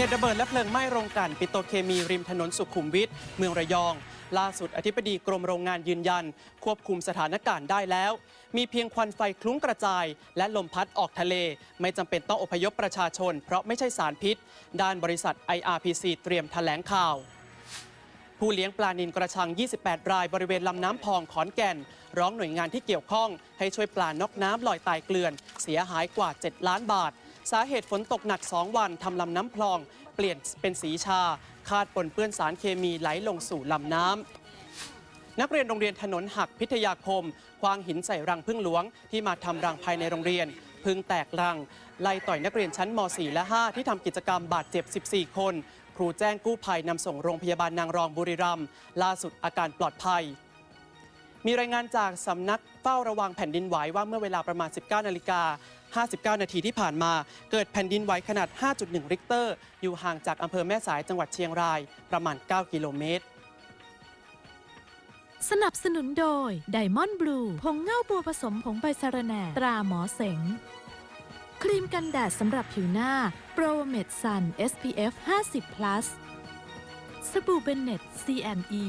เหตุระเบิดและเพลิงไหม้โรงกลั่นปิโตรเคมีริมถนนสุขุมวิทเมืองระยอง ล่าสุดอธิบดีกรมโรงงานยืนยัน ควบคุมสถานการณ์ได้แล้ว มีเพียงควันไฟคลุ้งกระจาย และลมพัดออกทะเล ไม่จำเป็นต้องอพยพประชาชน เพราะไม่ใช่สารพิษ ด้านบริษัท IRPC เตรียมแถลงข่าวผู้เลี้ยงปลานินกระชัง 28 รายบริเวณลำน้ำพองขอนแก่น ร้องหน่วยงานที่เกี่ยวข้อง ให้ช่วยปลานอกน้ำลอยตายเกลื่อน เสียหายกว่า 7 ล้านบาท สาเหตุฝนตกหนัก 2 วันทำลำน้ำพลอง เปลี่ยนเป็นสีชา คาดปนเปื้อนสารเคมีไหลลงสู่ลำน้ำนักเรียนโรงเรียนถนนหักพิทยาคม ควางหินใส่รังพึ่งหลวง ที่มาทำรังภายในโรงเรียน พึ่งแตกรัง ไล่ต่อยนักเรียนชั้นม .4 และ 5 ที่ทำกิจกรรมบาดเจ็บ 14 คน ครูแจ้งกู้ภัยนำส่งโรงพยาบาลนางรองบุรีรัมย์ล่าสุดอาการปลอดภัย มีรายงานจากสำนักเฝ้าระวังแผ่นดินไหวว่าเมื่อเวลาประมาณ 19 นาฬิกา 59 นาทีที่ผ่านมา เกิดแผ่นดินไหวขนาด 5.1 ริกเตอร์ อยู่ห่างจากอำเภอแม่สายจังหวัดเชียงราย ประมาณ 9 กิโลเมตร สนับสนุนโดยไดมอนด์บลูผงเง่าบัวผสมผงใบสะระแหน่ตราหมอเสงครีมกันแดดสำหรับผิวหน้าโปรเมดซัน SPF 50 plus สบู่เบนเน็ต CNE